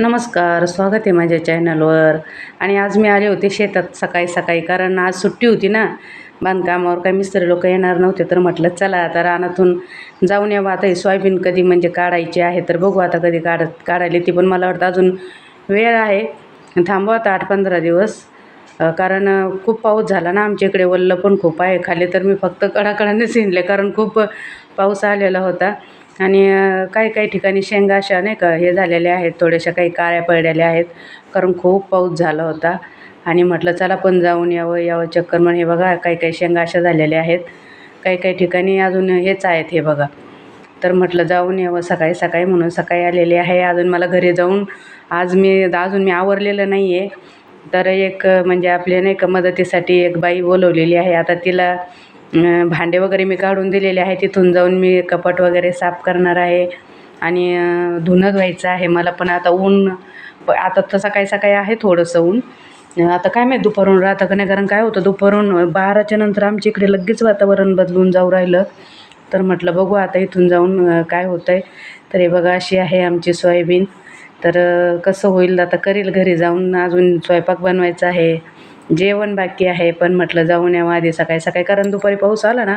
नमस्कार स्वागत आहे माझ्या चॅनलवर. आणि आज मी आले होते शेतात सकाळी सकाळी कारण आज सुट्टी होती ना. बांधकामावर काही मिस्त्री लोक येणार नव्हते तर म्हटलं चला आता रानातून जाऊन यावं. आता ही सोयाबीन कधी म्हणजे काढायची आहे तर बघू आता कधी काढ काढायला ती पण मला वाटतं अजून वेळ आहे. थांबू आता आठ पंधरा दिवस. कारण खूप पाऊस झाला ना आमच्या इकडे. वल्ल पण खूप आहे. खाली तर मी फक्त कडाकडानेच हिंडले कारण खूप पाऊस आलेला होता. आणि काही काही ठिकाणी शेंगा अशा नाही का हे झालेल्या आहेत थोड्याशा काही काळ्या पडलेल्या आहेत कारण खूप पाऊस झाला होता. आणि म्हटलं चला पण जाऊन यावं यावं चक्कर. म्हणून हे बघा काही काही शेंगा अशा झालेल्या आहेत काही काही ठिकाणी अजून हेच आहेत हे बघा. तर म्हटलं जाऊन यावं सकाळी सकाळी म्हणून सकाळी आलेले आहे अजून मला घरी जाऊन आज मी अजून मी आवरलेलं नाही आहे तर एक म्हणजे आपले नाही का मदतीसाठी एक बाई बोलवलेली आहे आता तिला भांडे वगैरे मी काढून दिलेले आहे. तिथून जाऊन मी कपाट वगैरे साफ करणार आहे. आणि धुणं धुवायचं आहे. मला पण आता ऊन प- आता तर सकाळी सकाळी आहे थोडंसं ऊन. आता काय माहीत दुपारून राहतं का नाही? कारण काय होतं दुपारून बाराच्या नंतर आमच्या इकडे लगेच वातावरण बदलून जाऊ राहिलं. तर म्हटलं बघू आता इथून जाऊन काय होतं आहे तर हे बघा अशी आहे आमची सोयाबीन. तर कसं होईल आता करेल घरी जाऊन. अजून स्वयंपाक बनवायचा आहे. जेवण बाकी आहे पण म्हटलं जाऊन यावं आधी. सकाळी सकाळी कारण दुपारी पाऊस आला ना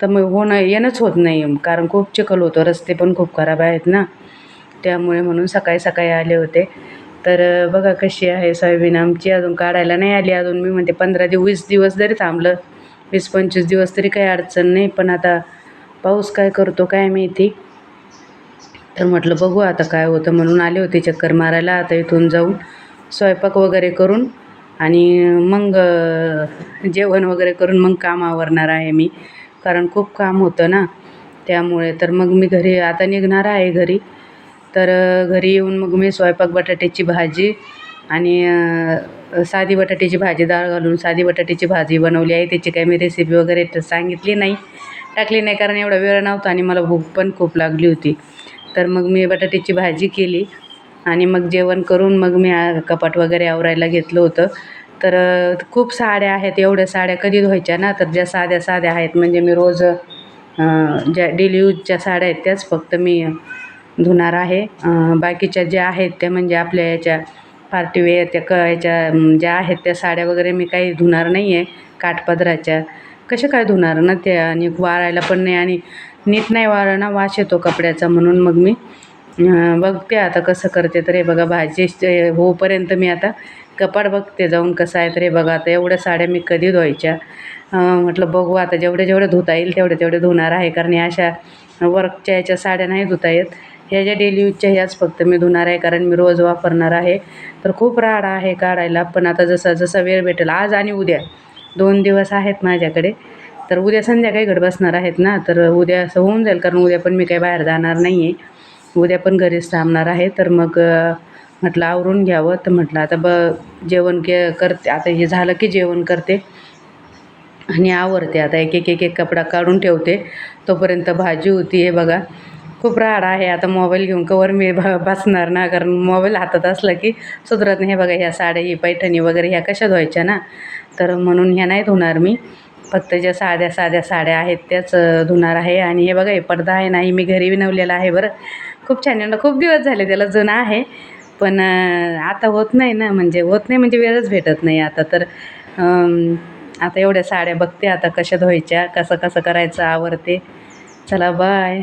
तर मग होणं येणंच होत नाही. कारण खूप चिखल होतो रस्ते पण खूप खराब आहेत ना. त्यामुळे म्हणून सकाळी सकाळी आले होते. तर बघा कशी आहे सोयाबीन. आमची अजून काढायला नाही आली अजून. मी म्हणते पंधरा दिवस वीस दिवस जरी थांबलं वीस पंचवीस दिवस तरी काही अडचण नाही. पण आता पाऊस काय करतो काय माहिती? तर म्हटलं बघू आता काय होतं म्हणून आले होते चक्कर मारायला. आता इथून जाऊन स्वयंपाक वगैरे करून आणि मग जेवण वगैरे करून मग काम आवरणार आहे मी. कारण खूप काम होतं ना. त्यामुळे तर मग मी घरी आता निघणार आहे घरी. तर घरी येऊन मग मी स्वयंपाक बटाट्याची भाजी आणि साधी बटाट्याची भाजी डाळ घालून साधी बटाट्याची भाजी बनवली आहे. त्याची काही मी रेसिपी वगैरे तर सांगितली नाही. टाकली नाही कारण एवढा वेळ नव्हता आणि मला भूक पण खूप लागली होती. तर मग मी बटाट्याची भाजी केली. आणि मग जेवण करून मग मी कपाट वगैरे आवरायला घेतलं होतं. तर खूप साड्या आहेत एवढ्या साड्या कधी धुवायच्या ना? तर ज्या साध्या साध्या आहेत म्हणजे मी रोज ज्या डेली यूजच्या साड्या आहेत त्याच फक्त मी धुणार आहे. बाकीच्या ज्या आहेत त्या म्हणजे आपल्या याच्या पार्टीवेअर त्या क याच्या ज्या आहेत त्या साड्या वगैरे मी काही धुणार नाही आहे काठपदराच्या. कशा काय धुणार ना त्या? आणि वाळायला पण नाही आणि नीट नाही वाळलं ना वास येतो कपड्याचा म्हणून मग मी बघते आता कसं करते तर हे बघा भाजी होऊपर्यंत मी आता कपाट बघते जाऊन कसं आहे तर हे बघा आता एवढ्या साड्या मी कधी धुवायच्या? म्हटलं बघू आता जेवढे जेवढे धुता येईल तेवढे तेवढे धुणार आहे कारण ह्या अशा वर्कच्या याच्या साड्या नाही धुता येत. ह्या ज्या डेली यूजच्या ह्याच फक्त मी धुणार आहे कारण मी रोज वापरणार आहे. तर खूप राडा आहे काढायला पण आता जसा जसा वेळ भेटेल आज आणि उद्या. दोन दिवस आहेत माझ्याकडे. तर उद्या संध्याकाळी घड बसणार आहेत ना तर उद्या असं होऊन जाईल कारण उद्या पण मी काही बाहेर जाणार नाही आहे उद्या पण घरीच थांबणार आहे. तर मग म्हटलं आवरून घ्यावं. तर म्हटलं आता ब जेवण के करते. आता हे झालं की जेवण करते. आणि आवरते आता. एक एक एक एक कपडा काढून ठेवते. तोपर्यंत भाजी होती हे बघा. खूप राड आहे. आता मोबाईल घेऊन कवर मी ब बसणार ना. कारण मोबाईल हातात असला की सुधरत नाही. हे बघा ह्या साड्या ही पैठणी वगैरे ह्या कशा धुवायच्या ना? तर म्हणून ह्या नाही धुणार मी. फक्त ज्या साध्या साध्या साड्या आहेत त्याच धुणार आहे. आणि हे बघा हे पडदा आहे नाही मी घरी विणवलेला आहे बरं. खूप छान आहे. खूप दिवस झाले त्याला जुनं आहे. पण आता होत नाही ना म्हणजे होत नाही म्हणजे वेळच भेटत नाही आता. तर आता एवढ्या साड्या बघते आता कशा धुवायच्या कसं कसं करायचं आवडते. चला बाय